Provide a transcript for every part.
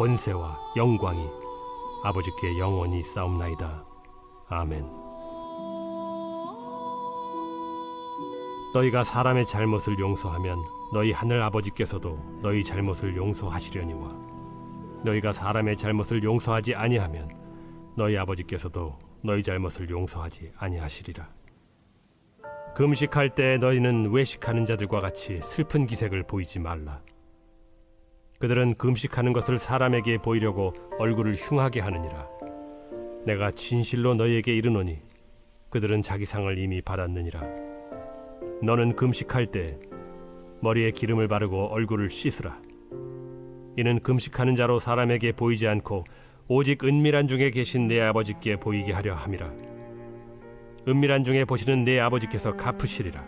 권세와 영광이 아버지께 영원히 싸움나이다 아멘 너희가 사람의 잘못을 용서하면 너희 하늘 아버지께서도 너희 잘못을 용서하시려니와 너희가 사람의 잘못을 용서하지 아니하면 너희 아버지께서도 너희 잘못을 용서하지 아니하시리라. 금식할 때 너희는 외식하는 자들과 같이 슬픈 기색을 보이지 말라. 그들은 금식하는 것을 사람에게 보이려고 얼굴을 흉하게 하느니라. 내가 진실로 너희에게 이르노니 그들은 자기 상을 이미 받았느니라. 너는 금식할 때 머리에 기름을 바르고 얼굴을 씻으라. 이는 금식하는 자로 사람에게 보이지 않고 오직 은밀한 중에 계신 내 아버지께 보이게 하려 함이라. 은밀한 중에 보시는 내 아버지께서 갚으시리라.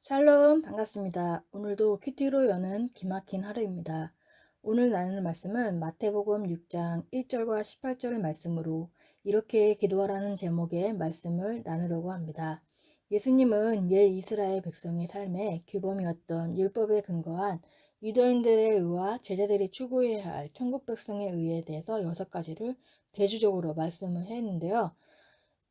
샬롬 반갑습니다. 오늘도 큐티로 여는 기막힌 하루입니다. 오늘 나누는 말씀은 마태복음 6장 1절과 18절의 말씀으로 이렇게 기도하라는 제목의 말씀을 나누려고 합니다. 예수님은 옛 이스라엘 백성의 삶의 규범이었던 율법에 근거한 유대인들의 의와 제자들이 추구해야 할 천국 백성의 의에 대해서 여섯 가지를 대주적으로 말씀을 했는데요.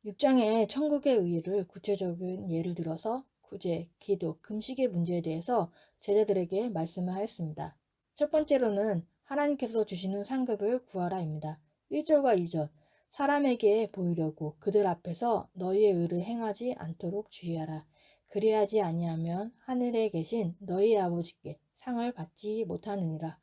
6장의 천국의 의를 구체적인 예를 들어서 구제, 기도, 금식의 문제에 대해서 제자들에게 말씀을 하였습니다. 첫 번째로는 하나님께서 주시는 상급을 구하라입니다. 1절과 2절 사람에게 보이려고 그들 앞에서 너희의 의를 행하지 않도록 주의하라. 그리하지 아니하면 하늘에 계신 너희 아버지께 상을 받지 못하느니라.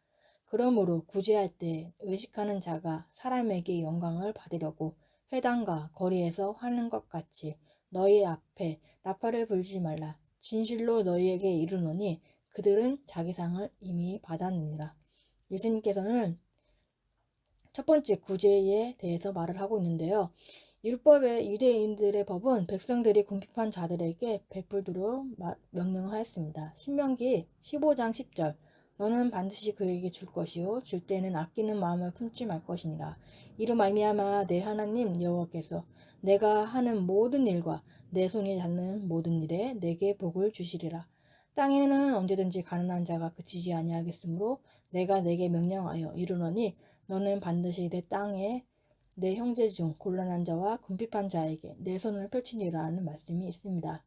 그러므로 구제할 때 외식하는 자가 사람에게 영광을 받으려고 회당과 거리에서 하는 것 같이 너희 앞에 나팔을 불지 말라. 진실로 너희에게 이르노니 그들은 자기 상을 이미 받았느니라. 예수님께서는 첫 번째 구제에 대해서 말을 하고 있는데요. 율법의 유대인들의 법은 백성들이 궁핍한 자들에게 베풀도록 명령하였습니다. 신명기 15장 10절 너는 반드시 그에게 줄 것이요 줄 때는 아끼는 마음을 품지 말 것이니라. 이로 말미암아 내 하나님 여호와께서 내가 하는 모든 일과 내 손이 닿는 모든 일에 내게 복을 주시리라. 땅에는 언제든지 가난한 자가 그치지 아니하겠으므로 내가 내게 명령하여 이르노니 너는 반드시 내 땅에 내 형제 중 곤란한 자와 궁핍한 자에게 내 손을 펼치니라는 말씀이 있습니다.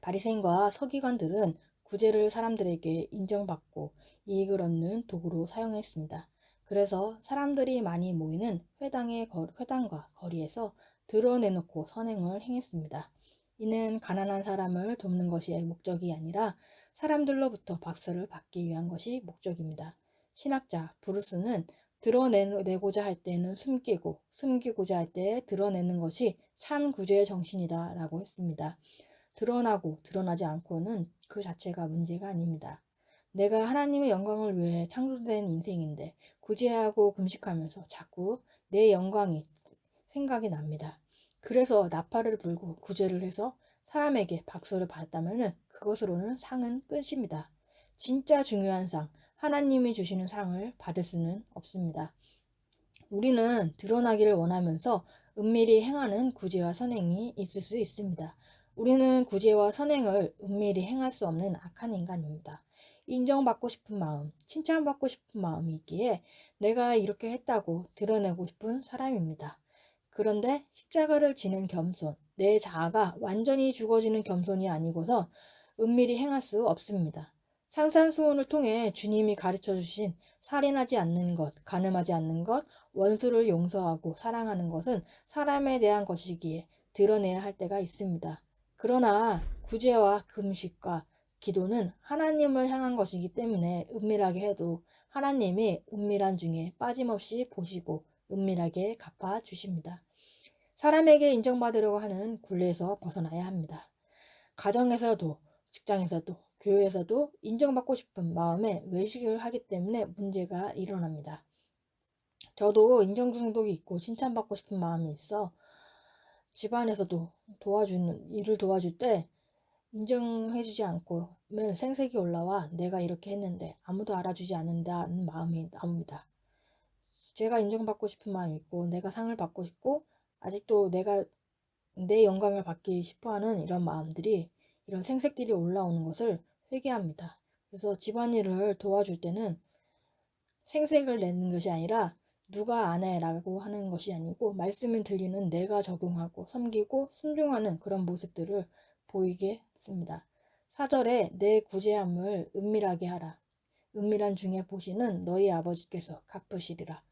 바리새인과 서기관들은 구제를 사람들에게 인정받고 이익을 얻는 도구로 사용했습니다. 그래서 사람들이 많이 모이는 회당의 거, 회당과 거리에서 드러내놓고 선행을 행했습니다. 이는 가난한 사람을 돕는 것이 목적이 아니라 사람들로부터 박수를 받기 위한 것이 목적입니다. 신학자 브루스는 드러내고자 할 때는 숨기고 숨기고자 할 때 드러내는 것이 참 구제의 정신이다 라고 했습니다. 드러나고 드러나지 않고는 그 자체가 문제가 아닙니다. 내가 하나님의 영광을 위해 창조된 인생인데 구제하고 금식하면서 자꾸 내 영광이 생각이 납니다. 그래서 나팔을 불고 구제를 해서 사람에게 박수를 받았다면 그것으로는 상은 끝입니다. 진짜 중요한 상, 하나님이 주시는 상을 받을 수는 없습니다. 우리는 드러나기를 원하면서 은밀히 행하는 구제와 선행이 있을 수 있습니다. 우리는 구제와 선행을 은밀히 행할 수 없는 악한 인간입니다. 인정받고 싶은 마음, 칭찬받고 싶은 마음이 있기에 내가 이렇게 했다고 드러내고 싶은 사람입니다. 그런데 십자가를 지는 겸손, 내 자아가 완전히 죽어지는 겸손이 아니고서 은밀히 행할 수 없습니다. 상산수훈을 통해 주님이 가르쳐 주신 살인하지 않는 것, 가늠하지 않는 것, 원수를 용서하고 사랑하는 것은 사람에 대한 것이기에 드러내야 할 때가 있습니다. 그러나 구제와 금식과 기도는 하나님을 향한 것이기 때문에 은밀하게 해도 하나님이 은밀한 중에 빠짐없이 보시고 은밀하게 갚아 주십니다. 사람에게 인정받으려고 하는 굴레에서 벗어나야 합니다. 가정에서도 직장에서도 교회에서도 인정받고 싶은 마음에 외식을 하기 때문에 문제가 일어납니다. 저도 인정 중독이 있고 칭찬받고 싶은 마음이 있어 집안에서도 도와주는 일을 도와줄 때 인정해주지 않고 생색이 올라와 내가 이렇게 했는데 아무도 알아주지 않는다는 마음이 나옵니다. 제가 인정받고 싶은 마음이 있고 내가 상을 받고 싶고 아직도 내가 내 영광을 받기 싶어하는 이런 마음들이 이런 생색들이 올라오는 것을 회개합니다. 그래서 집안일을 도와줄 때는 생색을 내는 것이 아니라 누가 안 해라고 하는 것이 아니고 말씀을 들리는 내가 적응하고 섬기고 순종하는 그런 모습들을 보이게 했습니다. 사절에 내 구제함을 은밀하게 하라. 은밀한 중에 보시는 너희 아버지께서 갚으시리라.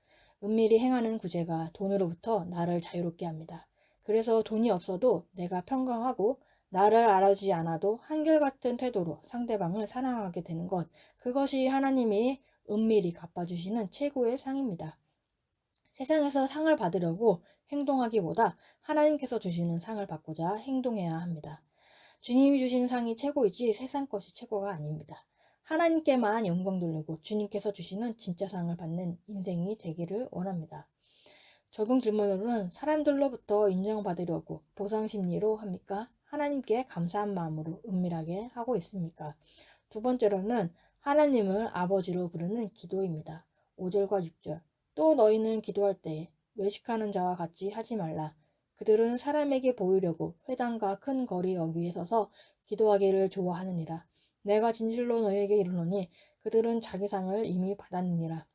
은밀히 행하는 구제가 돈으로부터 나를 자유롭게 합니다. 그래서 돈이 없어도 내가 평강하고 나를 알아주지 않아도 한결같은 태도로 상대방을 사랑하게 되는 것, 그것이 하나님이 은밀히 갚아주시는 최고의 상입니다. 세상에서 상을 받으려고 행동하기보다 하나님께서 주시는 상을 받고자 행동해야 합니다. 주님이 주신 상이 최고이지 세상 것이 최고가 아닙니다. 하나님께만 영광 돌리고 주님께서 주시는 진짜 상을 받는 인생이 되기를 원합니다. 적용 질문으로는 사람들로부터 인정받으려고 보상 심리로 합니까? 하나님께 감사한 마음으로 은밀하게 하고 있습니까? 두 번째로는 하나님을 아버지로 부르는 기도입니다. 5절과 6절. 또 너희는 기도할 때에 외식하는 자와 같이 하지 말라. 그들은 사람에게 보이려고 회당과 큰 거리 여기에 서서 기도하기를 좋아하느니라. 내가 진실로 너희에게 이르노니 그들은 자기 상을 이미 받았느니라.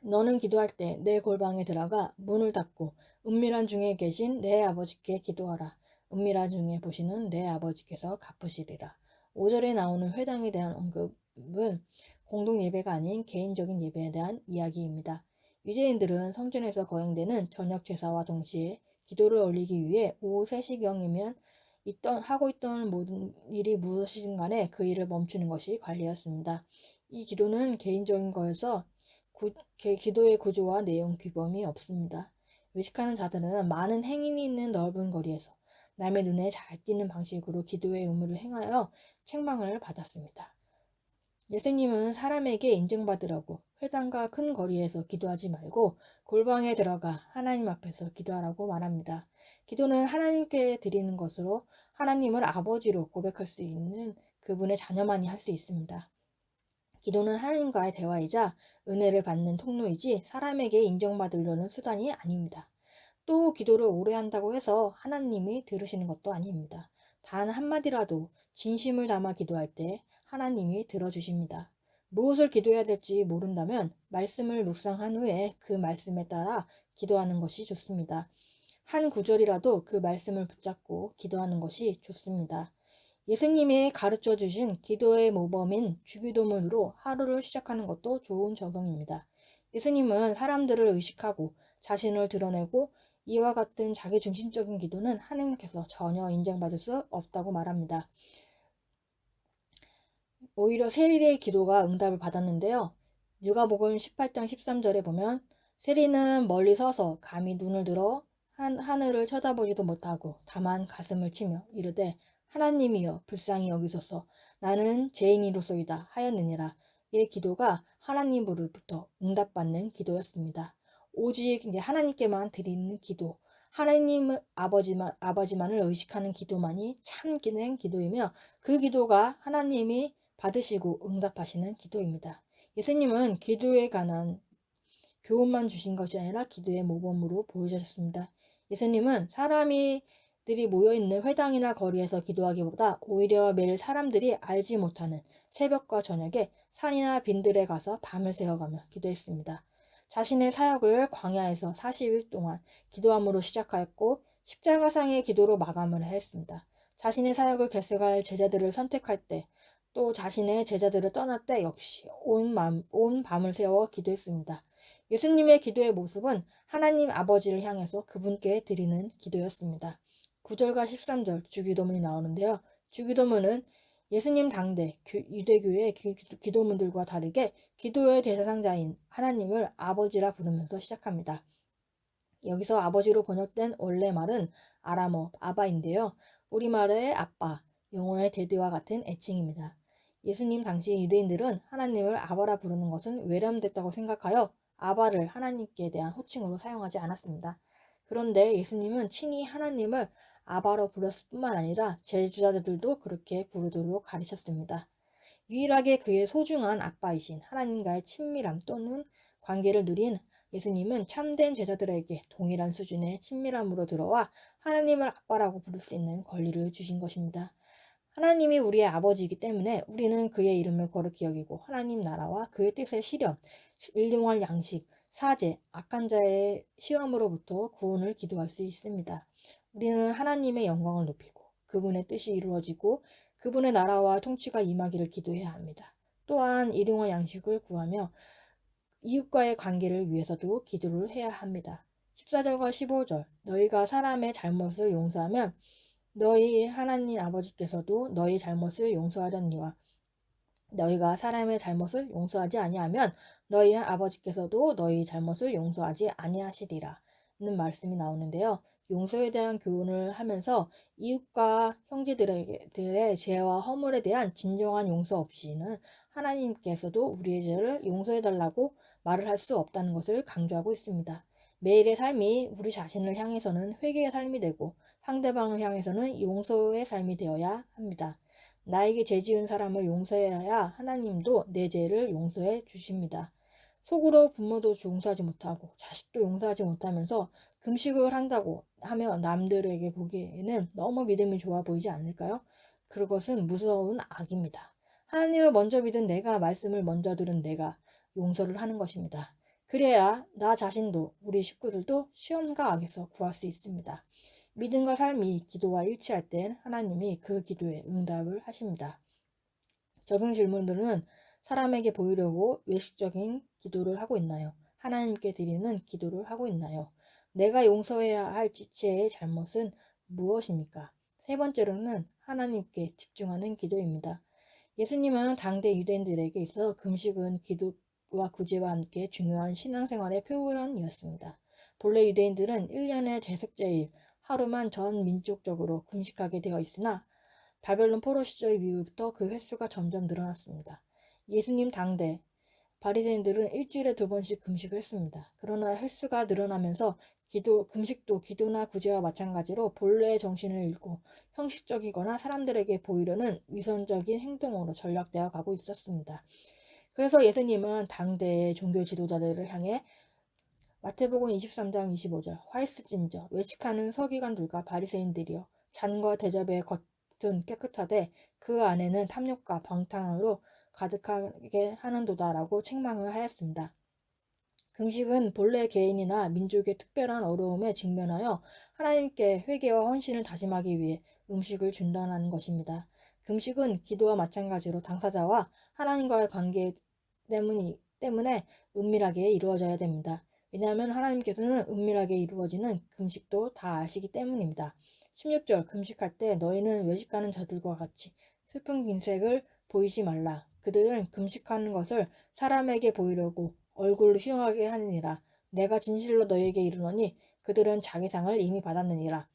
너는 기도할 때 내 골방에 들어가 문을 닫고 은밀한 중에 계신 내 아버지께 기도하라. 은밀한 중에 보시는 내 아버지께서 갚으시리라. 5절에 나오는 회당에 대한 언급은 공동 예배가 아닌 개인적인 예배에 대한 이야기입니다. 유대인들은 성전에서 거행되는 저녁 제사와 동시에 기도를 올리기 위해 오후 3시경이면 있던, 하고 있던 모든 일이 무엇이든 간에 그 일을 멈추는 것이 관리였습니다. 이 기도는 개인적인 거여서 구, 기도의 구조와 내용 규범이 없습니다. 외식하는 자들은 많은 행인이 있는 넓은 거리에서 남의 눈에 잘 띄는 방식으로 기도의 의무를 행하여 책망을 받았습니다. 예수님은 사람에게 인정받으라고 회당과 큰 거리에서 기도하지 말고 골방에 들어가 하나님 앞에서 기도하라고 말합니다. 기도는 하나님께 드리는 것으로 하나님을 아버지로 고백할 수 있는 그분의 자녀만이 할 수 있습니다. 기도는 하나님과의 대화이자 은혜를 받는 통로이지 사람에게 인정받으려는 수단이 아닙니다. 또 기도를 오래 한다고 해서 하나님이 들으시는 것도 아닙니다. 단 한마디라도 진심을 담아 기도할 때 하나님이 들어주십니다. 무엇을 기도해야 될지 모른다면 말씀을 묵상한 후에 그 말씀에 따라 기도하는 것이 좋습니다. 한 구절이라도 그 말씀을 붙잡고 기도하는 것이 좋습니다. 예수님이 가르쳐 주신 기도의 모범인 주기도문으로 하루를 시작하는 것도 좋은 적용입니다. 예수님은 사람들을 의식하고 자신을 드러내고 이와 같은 자기 중심적인 기도는 하나님께서 전혀 인정받을 수 없다고 말합니다. 오히려 세릴의 기도가 응답을 받았는데요. 누가복음 18장 13절에 보면 세리는 멀리 서서 감히 눈을 들어 한, 하늘을 쳐다보지도 못하고 다만 가슴을 치며 이르되 하나님이여 불쌍히 여기소서 나는 죄인이로소이다 하였느니라 이 기도가 하나님으로부터 응답받는 기도였습니다. 오직 이제 하나님께만 드리는 기도 하나님 아버지만 아버지만을 의식하는 기도만이 참 기는 기도이며 그 기도가 하나님이 받으시고 응답하시는 기도입니다. 예수님은 기도에 관한 교훈만 주신 것이 아니라 기도의 모범으로 보여주셨습니다. 예수님은 사람이 들이 모여있는 회당이나 거리에서 기도하기보다 오히려 매일 사람들이 알지 못하는 새벽과 저녁에 산이나 빈들에 가서 밤을 새워가며 기도했습니다. 자신의 사역을 광야에서 40일 동안 기도함으로 시작하였고 십자가상의 기도로 마감을 했습니다. 자신의 사역을 계속할 제자들을 선택할 때 또 자신의 제자들을 떠날 때 역시 온, 맘, 온 밤을 새워 기도했습니다. 예수님의 기도의 모습은 하나님 아버지를 향해서 그분께 드리는 기도였습니다. 9절과 13절 주기도문이 나오는데요. 주기도문은 예수님 당대 유대교의 기도문들과 다르게 기도의 대상자인 하나님을 아버지라 부르면서 시작합니다. 여기서 아버지로 번역된 원래 말은 아람어 아바인데요. 우리말의 아빠, 영어의 데드와 같은 애칭입니다. 예수님 당시 유대인들은 하나님을 아바라 부르는 것은 외람됐다고 생각하여 아바를 하나님께 대한 호칭으로 사용하지 않았습니다. 그런데 예수님은 친히 하나님을 아바로 불렀을 뿐만 아니라 제주자들도 그렇게 부르도록 가르쳤습니다. 유일하게 그의 소중한 아빠이신 하나님과의 친밀함 또는 관계를 누린 예수님은 참된 제자들에게 동일한 수준의 친밀함으로 들어와 하나님을 아빠라고 부를 수 있는 권리를 주신 것입니다. 하나님이 우리의 아버지이기 때문에 우리는 그의 이름을 거룩히 여기고 하나님 나라와 그의 뜻의 실현, 일용할 양식, 사제, 악한 자의 시험으로부터 구원을 기도할 수 있습니다. 우리는 하나님의 영광을 높이고 그분의 뜻이 이루어지고 그분의 나라와 통치가 임하기를 기도해야 합니다. 또한 일용할 양식을 구하며 이웃과의 관계를 위해서도 기도를 해야 합니다. 14절과 15절 너희가 사람의 잘못을 용서하면 너희 하나님 아버지께서도 너희 잘못을 용서하려니와 너희가 사람의 잘못을 용서하지 아니하면 너희 아버지께서도 너희 잘못을 용서하지 아니하시리라 는 말씀이 나오는데요. 용서에 대한 교훈을 하면서 이웃과 형제들의 죄와 허물에 대한 진정한 용서 없이는 하나님께서도 우리의 죄를 용서해달라고 말을 할 수 없다는 것을 강조하고 있습니다. 매일의 삶이 우리 자신을 향해서는 회개의 삶이 되고 상대방을 향해서는 용서의 삶이 되어야 합니다. 나에게 죄 지은 사람을 용서해야 하나님도 내 죄를 용서해 주십니다. 속으로 부모도 용서하지 못하고 자식도 용서하지 못하면서 금식을 한다고 하며 남들에게 보기에는 너무 믿음이 좋아 보이지 않을까요? 그것은 무서운 악입니다. 하나님을 먼저 믿은 내가 말씀을 먼저 들은 내가 용서를 하는 것입니다. 그래야 나 자신도 우리 식구들도 시험과 악에서 구할 수 있습니다. 믿음과 삶이 기도와 일치할 땐 하나님이 그 기도에 응답을 하십니다. 적용 질문들은 사람에게 보이려고 외식적인 기도를 하고 있나요? 하나님께 드리는 기도를 하고 있나요? 내가 용서해야 할 지체의 잘못은 무엇입니까? 세 번째로는 하나님께 집중하는 기도입니다. 예수님은 당대 유대인들에게 있어 금식은 기도와 구제와 함께 중요한 신앙생활의 표현이었습니다. 본래 유대인들은 1년의 대속제일, 하루만 전 민족적으로 금식하게 되어 있으나 바벨론 포로 시절 이후부터 그 횟수가 점점 늘어났습니다. 예수님 당대 바리새인들은 일주일에 두 번씩 금식을 했습니다. 그러나 횟수가 늘어나면서 기도, 금식도 기도나 구제와 마찬가지로 본래의 정신을 잃고 형식적이거나 사람들에게 보이려는 위선적인 행동으로 전락되어 가고 있었습니다. 그래서 예수님은 당대의 종교 지도자들을 향해 마태복음 23장 25절 화이스 찐저 외식하는 서기관들과 바리새인들이여 잔과 대접의 겉은 깨끗하되 그 안에는 탐욕과 방탕으로 가득하게 하는도다라고 책망을 하였습니다. 금식은 본래 개인이나 민족의 특별한 어려움에 직면하여 하나님께 회개와 헌신을 다짐하기 위해 음식을 중단하는 것입니다. 금식은 기도와 마찬가지로 당사자와 하나님과의 관계 때문이, 때문에 은밀하게 이루어져야 됩니다. 왜냐하면 하나님께서는 은밀하게 이루어지는 금식도 다 아시기 때문입니다. 16절 금식할 때 너희는 외식하는 자들과 같이 슬픈 긴색을 보이지 말라. 그들은 금식하는 것을 사람에게 보이려고 얼굴을 휘황하게 하느니라. 내가 진실로 너희에게 이르노니 그들은 자기 상을 이미 받았느니라.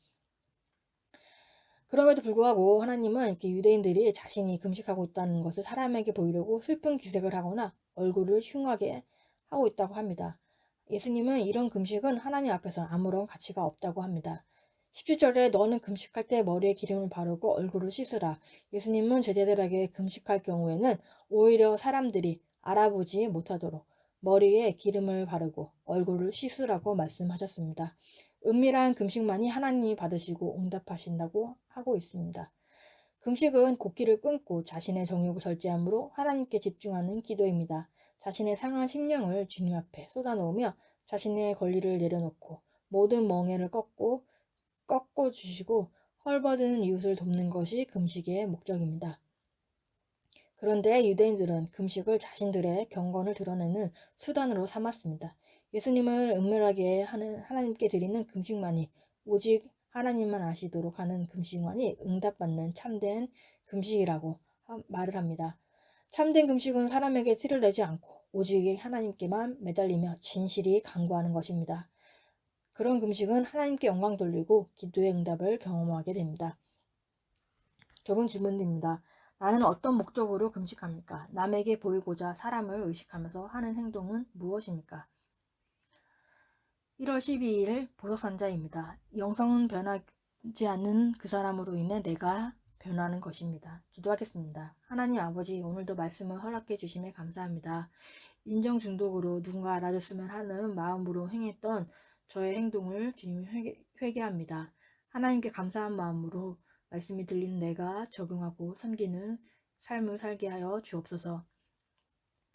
그럼에도 불구하고 하나님은 이렇게 유대인들이 자신이 금식하고 있다는 것을 사람에게 보이려고 슬픈 기색을 하거나 얼굴을 흉하게 하고 있다고 합니다. 예수님은 이런 금식은 하나님 앞에서 아무런 가치가 없다고 합니다. 17절에 너는 금식할 때 머리에 기름을 바르고 얼굴을 씻으라. 예수님은 제자들에게 금식할 경우에는 오히려 사람들이 알아보지 못하도록 머리에 기름을 바르고 얼굴을 씻으라고 말씀하셨습니다. 은밀한 금식만이 하나님이 받으시고 응답하신다고 하고 있습니다. 금식은 곡기를 끊고 자신의 정욕을 절제함으로 하나님께 집중하는 기도입니다. 자신의 상한 심령을 주님 앞에 쏟아놓으며 자신의 권리를 내려놓고 모든 멍해를 꺾고 꺾어 주시고 헐벗은 이웃을 돕는 것이 금식의 목적입니다. 그런데 유대인들은 금식을 자신들의 경건을 드러내는 수단으로 삼았습니다. 예수님을 은밀하게 하는 하나님께 드리는 금식만이 오직 하나님만 아시도록 하는 금식만이 응답받는 참된 금식이라고 하- 말을 합니다. 참된 금식은 사람에게 티를 내지 않고 오직 하나님께만 매달리며 진실이 강구하는 것입니다. 그런 금식은 하나님께 영광 돌리고 기도의 응답을 경험하게 됩니다. 적은 질문입니다. 나는 어떤 목적으로 금식합니까? 남에게 보이고자 사람을 의식하면서 하는 행동은 무엇입니까? 1월 12일 보석선자입니다. 영성은 변하지 않는 그 사람으로 인해 내가 변하는 것입니다. 기도하겠습니다. 하나님 아버지, 오늘도 말씀을 허락해 주심에 감사합니다. 인정 중독으로 누군가 알아줬으면 하는 마음으로 행했던 저의 행동을 주님 회개, 회개합니다. 하나님께 감사한 마음으로 말씀이 들리는 내가 적응하고 섬기는 삶을 살게 하여 주옵소서.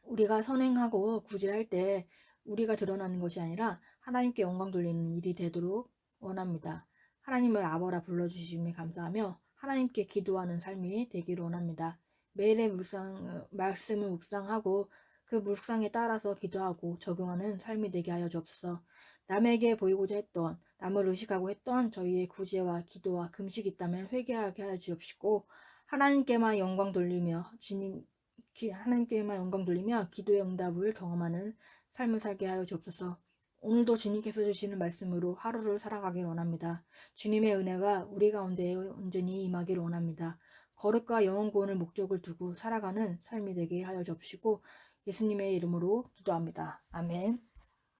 우리가 선행하고 구제할 때 우리가 드러나는 것이 아니라 하나님께 영광 돌리는 일이 되도록 원합니다. 하나님을 아버라 불러주심에 감사하며 하나님께 기도하는 삶이 되기를 원합니다. 매일의 묵상, 말씀을 묵상하고 그 묵상에 따라서 기도하고 적용하는 삶이 되게 하여 주옵소서. 남에게 보이고자 했던 남을 의식하고 했던 저희의 구제와 기도와 금식이 있다면 회개하게 하여 주옵시고 하나님께만 영광 돌리며 주님 기- 하나님께만 영광 돌리며 기도의 응답을 경험하는 삶을 살게 하여 주옵소서. 오늘도 주님께서 주시는 말씀으로 하루를 살아가길 원합니다. 주님의 은혜가 우리 가운데 온전히 임하길 원합니다. 거룩과 영원 구원을 목적을 두고 살아가는 삶이 되게 하여 주옵시고 예수님의 이름으로 기도합니다. 아멘.